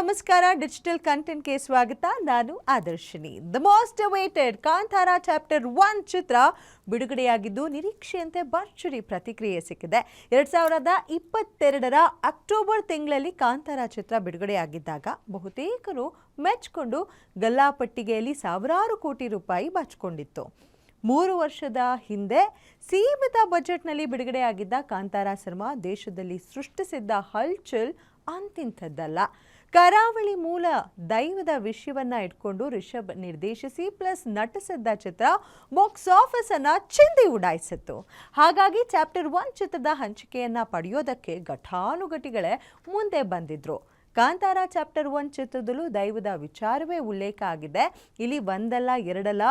ನಮಸ್ಕಾರ ಡಿಜಿಟಲ್ ಕಂಟೆಂಟ್ಗೆ ಸ್ವಾಗತ. ನಾನು Adarshini. The most awaited Kantara chapter one ಚಿತ್ರ ಬಿಡುಗಡೆಯಾಗಿದ್ದು, ನಿರೀಕ್ಷೆಯಂತೆ ಭರ್ಜರಿ ಪ್ರತಿಕ್ರಿಯೆ ಸಿಕ್ಕಿದೆ. ಎರಡು ಸಾವಿರದ ಇಪ್ಪತ್ತೆರಡರ ಅಕ್ಟೋಬರ್ ತಿಂಗಳಲ್ಲಿ ಕಾಂತಾರ ಚಿತ್ರ ಬಿಡುಗಡೆಯಾಗಿದ್ದಾಗ, ಬಹುತೇಕರು ಮೆಚ್ಚಿಕೊಂಡು ಗಲ್ಲಾಪಟ್ಟಿಗೆಯಲ್ಲಿ ಸಾವಿರಾರು ಕೋಟಿ ರೂಪಾಯಿ ಬಾಚಿಕೊಂಡಿತ್ತು ಮೂರು ವರ್ಷದ ಹಿಂದೆ ಸೀಮಿತ ಬಜೆಟ್ನಲ್ಲಿ ಬಿಡುಗಡೆಯಾಗಿದ್ದ ಕಾಂತಾರ ಸಿನಿಮಾ ದೇಶದಲ್ಲಿ ಸೃಷ್ಟಿಸಿದ್ದ ಹಲ್ಚಲ್ ಅಂತಿಂಥದ್ದಲ್ಲ. ಕರಾವಳಿ ಮೂಲ ದೈವದ ವಿಷಯವನ್ನ ಇಟ್ಕೊಂಡು ರಿಷಭ್ ನಿರ್ದೇಶಿಸಿ, ಪ್ಲಸ್ ನಟಿಸಿದ್ದ ಚಿತ್ರ ಬಾಕ್ಸ್ ಆಫೀಸ್ ಅನ್ನ ಚಿಂದಿ ಉಡಾಯಿಸಿತ್ತು. ಹಾಗಾಗಿ ಚಾಪ್ಟರ್ ಒನ್ ಚಿತ್ರದ ಹಂಚಿಕೆಯನ್ನ ಪಡೆಯೋದಕ್ಕೆ ಘಟಾನುಘಟಿಗಳೇ ಮುಂದೆ ಬಂದಿದ್ರು. ಕಾಂತಾರ ಚಾಪ್ಟರ್ ಒನ್ ಚಿತ್ರದಲ್ಲೂ ದೈವದ ವಿಚಾರವೇ ಉಲ್ಲೇಖ ಆಗಿದೆ. ಇಲ್ಲಿ ಒಂದಲ್ಲ, ಎರಡಲ್ಲ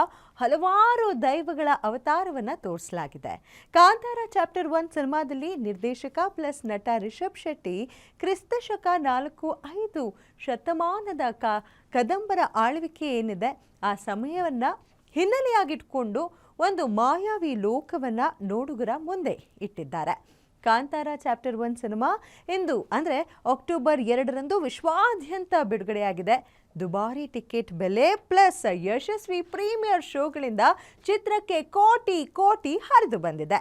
ಹಲವಾರು ದೈವಗಳ ಅವತಾರವನ್ನು ತೋರಿಸಲಾಗಿದೆ. ಕಾಂತಾರ ಚಾಪ್ಟರ್ ಒನ್ ಸಿನಿಮಾದಲ್ಲಿ ನಿರ್ದೇಶಕ ಪ್ಲಸ್ ನಟ ರಿಷಬ್ ಶೆಟ್ಟಿ ಕ್ರಿಸ್ತ ಶಕ ನಾಲ್ಕು ಐದು ಶತಮಾನದ ಕ ಕದಂಬರ ಆಳ್ವಿಕೆ ಏನಿದೆ, ಆ ಸಮಯವನ್ನು ಹಿನ್ನೆಲೆಯಾಗಿಟ್ಕೊಂಡು ಒಂದು ಮಾಯಾವಿ ಲೋಕವನ್ನು ನೋಡುಗರ ಮುಂದೆ ಇಟ್ಟಿದ್ದಾರೆ. ಕಾಂತಾರ ಚಾಪ್ಟರ್ ಒನ್ ಸಿನಿಮಾ ಇಂದು, ಅಂದರೆ ಅಕ್ಟೋಬರ್ ಎರಡರಂದು ವಿಶ್ವಾದ್ಯಂತ ಬಿಡುಗಡೆಯಾಗಿದೆ. ದುಬಾರಿ ಟಿಕೆಟ್ ಬೆಲೆ ಪ್ಲಸ್ ಯಶಸ್ವಿ ಪ್ರೀಮಿಯರ್ ಶೋಗಳಿಂದ ಚಿತ್ರಕ್ಕೆ ಕೋಟಿ ಕೋಟಿ ಹರಿದು ಬಂದಿದೆ.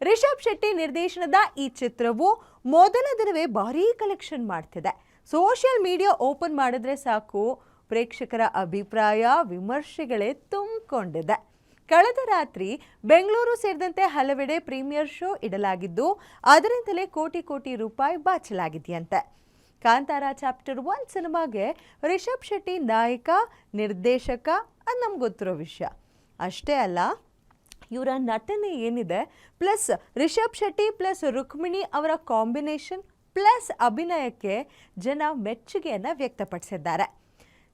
ರಿಷಬ್ ಶೆಟ್ಟಿ ನಿರ್ದೇಶನದ ಈ ಚಿತ್ರವು ಮೊದಲ ದಿನವೇ ಭಾರೀ ಕಲೆಕ್ಷನ್ ಮಾಡ್ತಿದೆ. ಸೋಷಿಯಲ್ ಮೀಡಿಯಾ ಓಪನ್ ಮಾಡಿದ್ರೆ ಸಾಕು. ಪ್ರೇಕ್ಷಕರ ಅಭಿಪ್ರಾಯ, ವಿಮರ್ಶೆಗಳೇ ತುಂಬಿಕೊಂಡಿದೆ. ಕಳೆದ ರಾತ್ರಿ ಬೆಂಗಳೂರು ಸೇರಿದಂತೆ ಹಲವೆಡೆ ಪ್ರೀಮಿಯರ್ ಶೋ ಇಡಲಾಗಿದ್ದು, ಅದರಿಂದಲೇ ಕೋಟಿ ಕೋಟಿ ರೂಪಾಯಿ ಬಾಚಲಾಗಿದೆಯಂತೆ. ಕಾಂತಾರ ಚಾಪ್ಟರ್ ಒನ್ ಸಿನಿಮಾಗೆ ರಿಷಬ್ ಶೆಟ್ಟಿ ನಾಯಕ, ನಿರ್ದೇಶಕ ಅದು ನಮ್ಗೆ ಗೊತ್ತಿರೋ ವಿಷಯ. ಅಷ್ಟೇ ಅಲ್ಲ, ಇವರ ನಟನೆ ಏನಿದೆ, ಪ್ಲಸ್ ರಿಷಬ್ ಶೆಟ್ಟಿ ಪ್ಲಸ್ ರುಕ್ಮಿಣಿ ಅವರ ಕಾಂಬಿನೇಷನ್ ಪ್ಲಸ್ ಅಭಿನಯಕ್ಕೆ ಜನ ಮೆಚ್ಚುಗೆಯನ್ನು ವ್ಯಕ್ತಪಡಿಸಿದ್ದಾರೆ.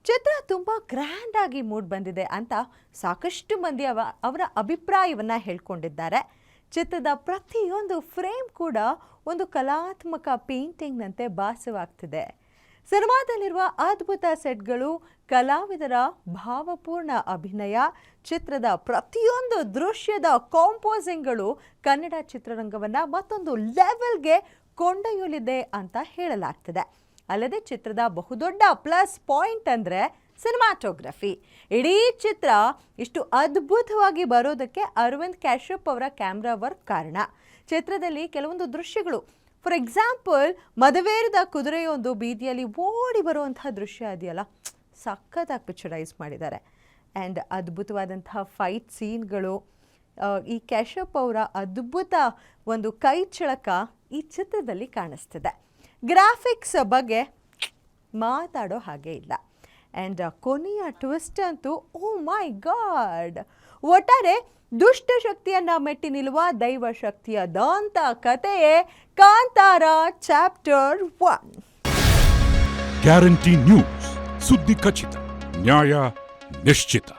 ಚಿತ್ರ ತುಂಬ ಗ್ರ್ಯಾಂಡ್ ಆಗಿ ಮೂಡ್ ಬಂದಿದೆ ಅಂತ ಸಾಕಷ್ಟು ಮಂದಿ ಅವ, ಅವರ ಅಭಿಪ್ರಾಯವನ್ನು ಹೇಳ್ಕೊಂಡಿದ್ದಾರೆ. ಚಿತ್ರದ ಪ್ರತಿಯೊಂದು ಫ್ರೇಮ್ ಕೂಡ ಒಂದು ಕಲಾತ್ಮಕ ಪೇಂಟಿಂಗ್ನಂತೆ ಭಾಸವಾಗ್ತಿದೆ. ಸಿನಿಮಾದಲ್ಲಿರುವ ಅದ್ಭುತ ಸೆಟ್ಗಳು ಕಲಾವಿದರ ಭಾವಪೂರ್ಣ ಅಭಿನಯ ಚಿತ್ರದ ಪ್ರತಿಯೊಂದು ದೃಶ್ಯದ ಕಾಂಪೋಸಿಂಗ್ಗಳು ಕನ್ನಡ ಚಿತ್ರರಂಗವನ್ನು ಮತ್ತೊಂದು ಲೆವೆಲ್ಗೆ ಕೊಂಡೊಯ್ಯಲಿದೆ ಅಂತ ಹೇಳಲಾಗ್ತಿದೆ. ಅಲ್ಲದೆ ಚಿತ್ರದ ಬಹುದೊಡ್ಡ ಪ್ಲಸ್ ಪಾಯಿಂಟ್ ಅಂದರೆ ಸಿನಿಮಾಟೋಗ್ರಫಿ. ಇಡೀ ಚಿತ್ರ ಇಷ್ಟು ಅದ್ಭುತವಾಗಿ ಬರೋದಕ್ಕೆ ಅರವಿಂದ್ ಕ್ಯಾಶ್ಯಪ್ ಅವರ ಕ್ಯಾಮ್ರಾ ವರ್ಕ್ ಕಾರಣ. ಚಿತ್ರದಲ್ಲಿ ಕೆಲವೊಂದು ದೃಶ್ಯಗಳು, ಫಾರ್ ಎಕ್ಸಾಂಪಲ್ ಮದವೇರಿದ ಕುದುರೆಯೊಂದು ಬೀದಿಯಲ್ಲಿ ಓಡಿ ಬರುವಂತಹ ದೃಶ್ಯ ಇದೆಯಲ್ಲ ಸಖತ್ತಾಗಿ ಪಿಕ್ಚರೈಸ್ ಮಾಡಿದ್ದಾರೆ. ಆ್ಯಂಡ್ ಅದ್ಭುತವಾದಂತಹ ಫೈಟ್ ಸೀನ್ಗಳು ಈ ಕ್ಯಾಶಪ್ ಅವರ ಅದ್ಭುತ ಒಂದು ಕೈ ಚಳಕ ಈ ಚಿತ್ರದಲ್ಲಿ ಕಾಣಿಸ್ತಿದೆ. ಗ್ರಾಫಿಕ್ಸ್ ಬಗ್ಗೆ ಮಾತಾಡೋ ಹಾಗೆ ಇಲ್ಲ. ಆ್ಯಂಡ್ ಕೊನೆಯ ಟ್ವಿಸ್ಟ್ ಅಂತೂ ಓ ಮೈ ಗಾಡ್ ಒಟ್ಟಾರೆ ದುಷ್ಟ ಶಕ್ತಿಯನ್ನ ಮೆಟ್ಟಿ ನಿಲ್ಲುವ ದೈವ ಶಕ್ತಿಯ ದಾಂತ ಕಥೆಯೇ Kantara chapter one guarantee news ಸುದ್ದಿ ಖಚಿತ, ನ್ಯಾಯ ನಿಶ್ಚಿತ.